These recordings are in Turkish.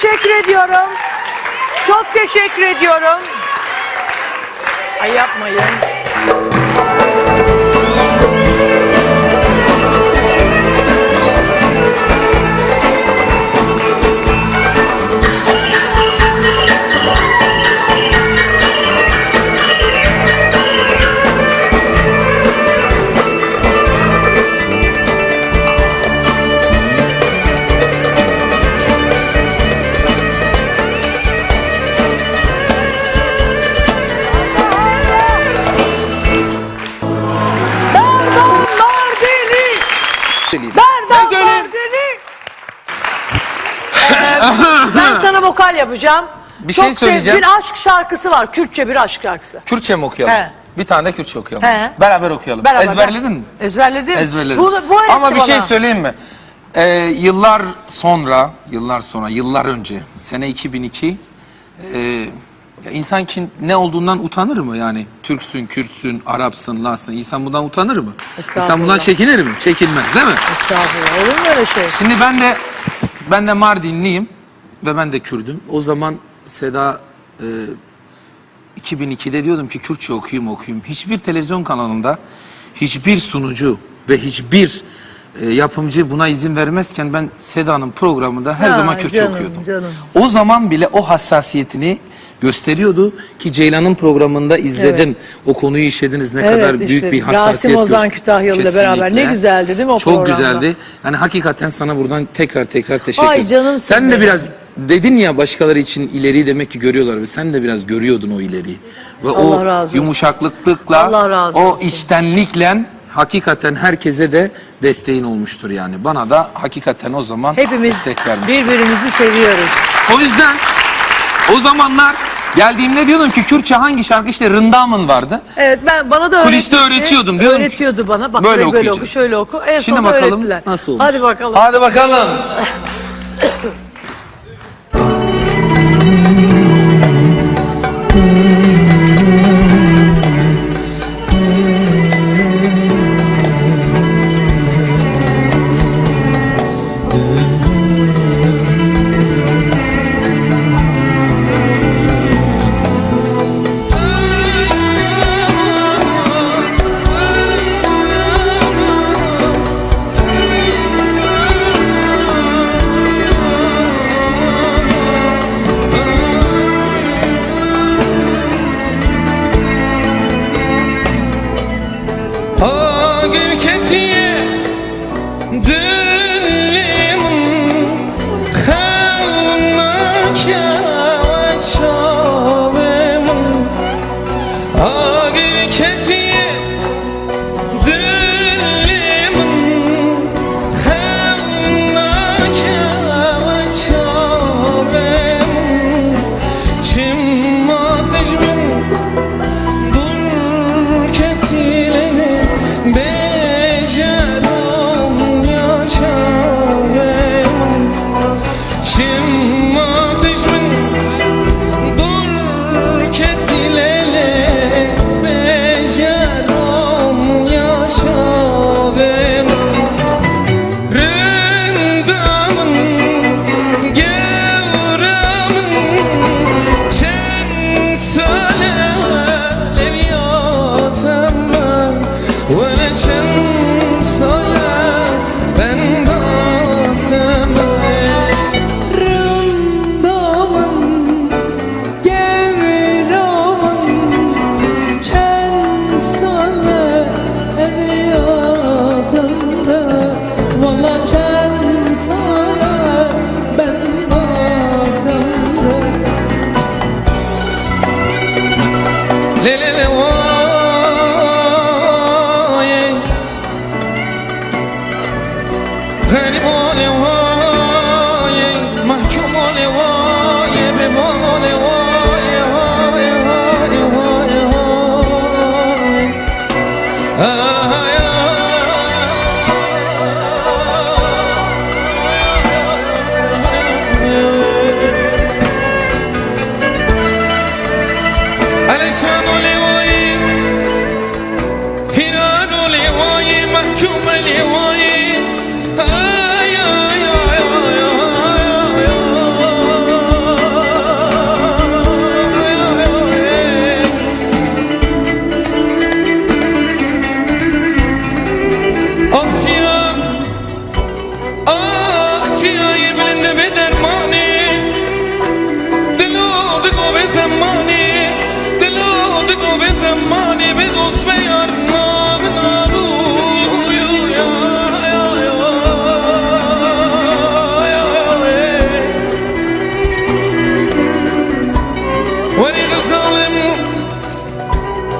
teşekkür ediyorum. Çok teşekkür ediyorum. Ay yapmayın. ben sana vokal yapacağım. Bir Çok şey söyleyeceğim. Bir aşk şarkısı var. Kürtçe bir aşk şarkısı. Kürtçe mi okuyalım? He. Bir tane de Kürtçe okuyalım. He. Beraber okuyalım. Beraber, Ezberledin mi? Ezberledim. Ezberledim. Bu, bu Ama bir şey söyleyeyim mi? Ee, yıllar sonra, yıllar sonra, yıllar önce, sene 2002, e, ya insan ki ne olduğundan utanır mı yani? Türksün, Kürtsün, Arapsın, Lansın. İnsan bundan utanır mı? İnsan bundan çekinir mi? Çekinmez değil mi? Estağfurullah. Olur mu öyle şey? Şimdi ben de ben de Mardinliyim ve ben de Kürdüm. O zaman Seda e, 2002'de diyordum ki Kürtçe okuyayım okuyayım. Hiçbir televizyon kanalında hiçbir sunucu ve hiçbir e, yapımcı buna izin vermezken ben Seda'nın programında her Ha, zaman Kürtçe canım, okuyordum. canım. O zaman bile o hassasiyetini gösteriyordu ki Ceylan'ın programında izledim. O konuyu işlediniz ne Evet, kadar büyük işte bir hassasiyet. Rasim Ozan gö- Kütahyalı'yla beraber. Ne güzeldi değil mi o Çok programda? güzeldi. Yani hakikaten sana buradan tekrar tekrar teşekkür Ay ederim. canımsın Sen de benim. biraz dedin ya başkaları için ileriyi demek ki görüyorlar ve sen de biraz görüyordun o ileriyi. Ve Allah o olsun. yumuşaklıkla, Allah razı o olsun. içtenlikle hakikaten herkese de desteğin olmuştur yani. Bana da hakikaten o zaman Hepimiz destek vermiş. birbirimizi seviyoruz. O yüzden o zamanlar geldiğimde diyordum ki Kürtçe hangi şarkı işte Rındamın vardı. Evet ben bana da Kuliste öğretmişti. öğretiyordum, diyorum ki, Öğretiyordu bana. Bak böyle böyle, oku şöyle oku. En Şimdi sonunda bakalım öğrettiler. nasıl olmuş. Hadi bakalım. Hadi bakalım. tears.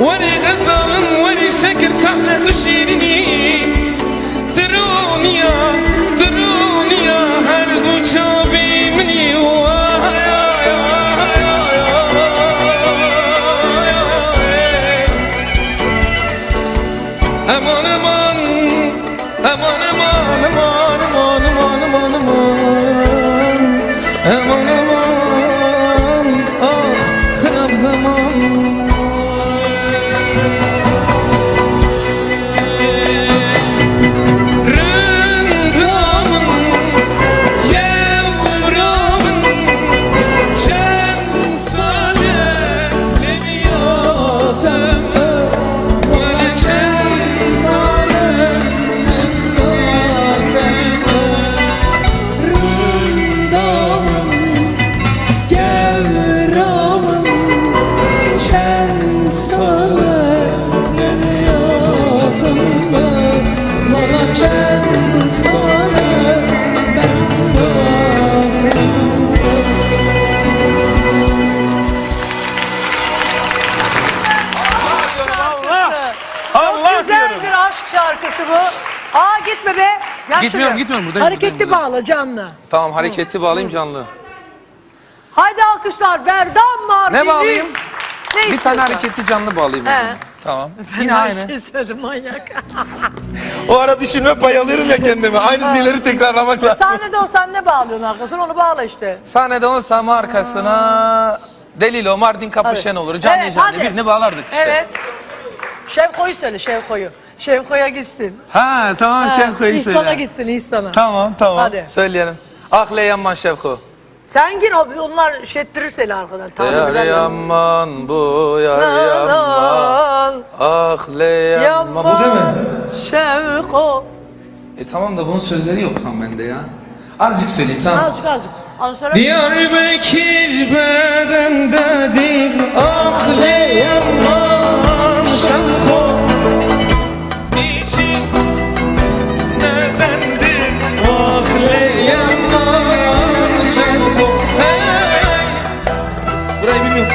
وري غزام وري شكر سهلة تشيرني تروني يا تروني يا هردو جابي مني امان امان امان امان امان امان امان امان امان bu. Aa gitme be. Gel Gitmiyorum, şuraya. gitmiyorum. Buradayım, Hareketli buradayım, bağla canlı. Tamam hareketi bağlayayım canlı. Haydi alkışlar. Berdan Mardinli. Ne bağlayayım? Ne Bir tane istiyorsan. hareketli canlı bağlayayım. o He. zaman. Tamam. Ben Yine her aynı. şey söyledim manyak. O ara düşünme pay alıyorum ya kendime. Aynı şeyleri tekrarlamak lazım. Sahnede olsan ne bağlıyorsun arkasına onu bağla işte. Sahnede olsam arkasına Delilo, Mardin Kapı Hadi. Şenolur'u canlı Evet, canlı hadi. birini bağlardık işte. Evet. Şevko'yu söyle Şevko'yu. Şevko'ya gitsin. Ha tamam Şevko'yu İhsan'a söyle. gitsin İhsan'a. Tamam tamam Hadi. söyleyelim. Ah Leyamman Şevko. Sen gir o- onlar şettirir seni arkadan. Tamam, Yar ben- yaman bu yar yaman. Yaman, Ah Leyamman. Bu değil mi? Şevko. E tamam da bunun sözleri yok lan bende ya. Azıcık söyleyeyim tamam. Azıcık azıcık. Az sonra Diyarbakır bedendedir Ah Leyaman Şamko Burayı bilmiyorum.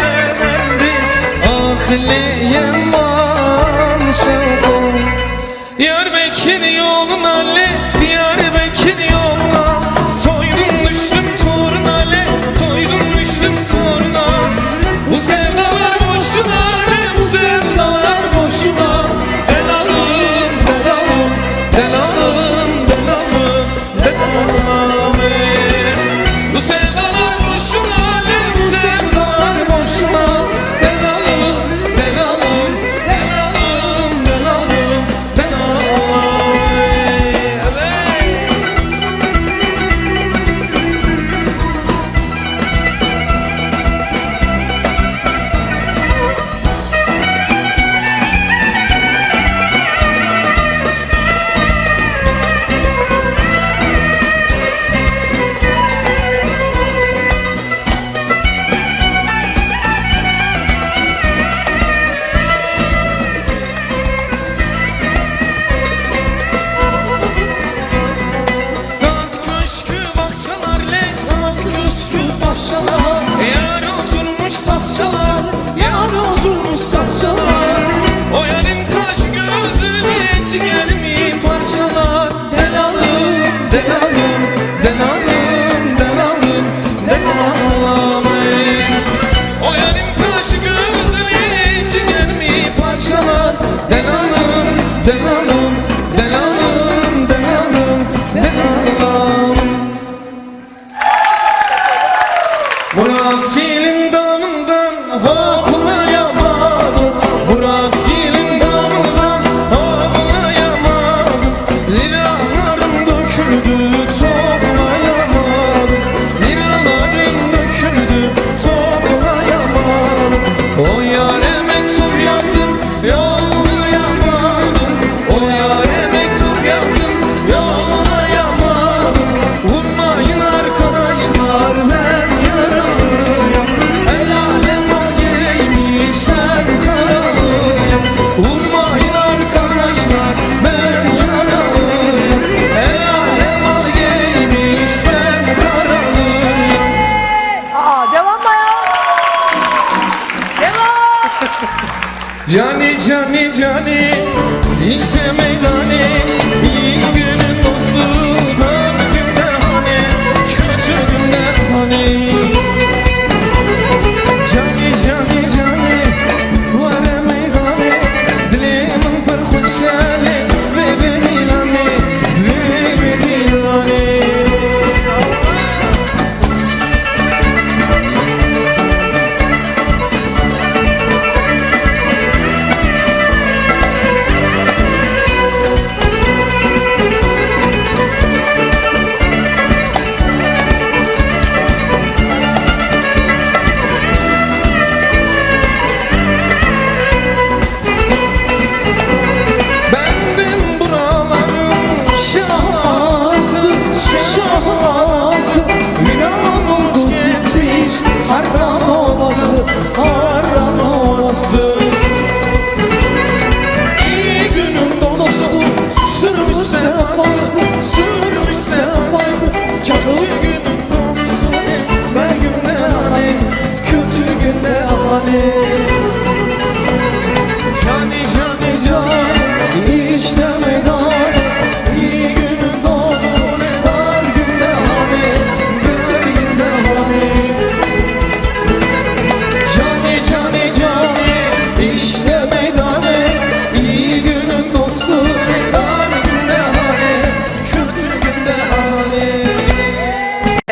Nedendir Ah Leyaman Şamko Diyarbakır yoluna le de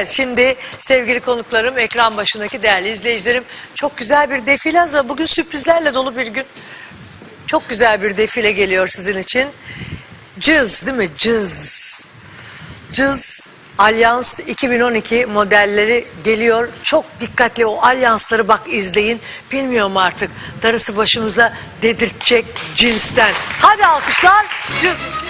Evet şimdi sevgili konuklarım, ekran başındaki değerli izleyicilerim çok güzel bir defile. Bugün sürprizlerle dolu bir gün. Çok güzel bir defile geliyor sizin için. Cız değil mi? Cız. Cız Alyans 2012 modelleri geliyor. Çok dikkatli o alyansları bak izleyin. Bilmiyorum artık darısı başımıza dedirtecek cinsten. Hadi alkışlar. Cız için.